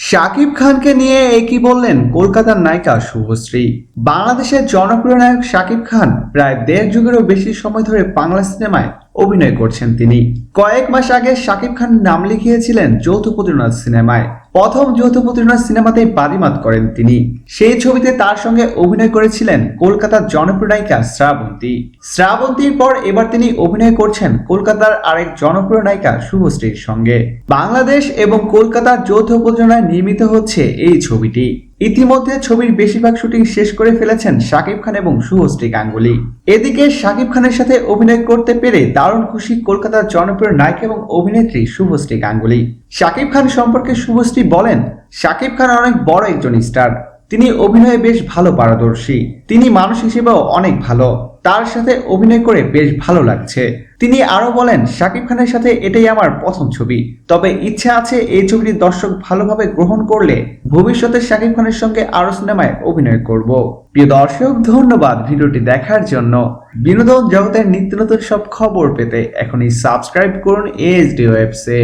শাকিব খানকে নিয়ে একই বললেন কলকাতার নায়িকা শুভশ্রী? বাংলাদেশের জনপ্রিয় নায়ক শাকিব খান প্রায় দেড় যুগেরও বেশি সময় ধরে বাংলা সিনেমায় অভিনয় করছেন তিনি। কয়েক মাস আগে শাকিব খান নাম লিখিয়েছিলেন যৌথ প্রতিরোধ সিনেমায়। প্রথম যৌথ প্রতিরোধ সিনেমাতেই বাদিমাত করেন তিনি। সেই ছবিতে তার সঙ্গে অভিনয় করেছিলেন কলকাতার জনপ্রিয় নায়িকা শ্রাবন্তী। শ্রাবন্তীর পর এবার তিনি অভিনয় করছেন কলকাতার আরেক জনপ্রিয় নায়িকা শুভশ্রীর সঙ্গে। বাংলাদেশ এবং কলকাতার যৌথ প্রযোজনায় নির্মিত হচ্ছে এই ছবিটি। ইতিমধ্যে ছবির বেশিরভাগ শুটিং শেষ করে ফেলেছেন শাকিব খান এবং শুভশ্রী গাঙ্গুলি। এদিকে শাকিব খানের সাথে অভিনয় করতে পেরে দারুণ খুশি কলকাতার জনপ্রিয় নায়িকা এবং অভিনেত্রী শুভশ্রী গাঙ্গুলি। শাকিব খান সম্পর্কে শুভশ্রী বলেন, শাকিব খান অনেক বড় একজন স্টার। তিনি অভিনয়ে বেশ ভালো পারদর্শী। তিনি মানুষ হিসেবেও অনেক ভালো। তার সাথে অভিনয় করে বেশ ভালো লাগছে। তিনি আরও বলেন, শাকিব খানের সাথে এটাই আমার প্রথম ছবি। তবে ইচ্ছা আছে এই ছবিটি দর্শক ভালোভাবে গ্রহণ করলে ভবিষ্যতে শাকিব খানের সঙ্গে আরও সিনেমায় অভিনয় করব। প্রিয় দর্শক, ধন্যবাদ ভিডিওটি দেখার জন্য। বিনোদন জগতের নিত্য নতুন সব খবর পেতে এখনই সাবস্ক্রাইব করুন এএসডি ওয়েবসে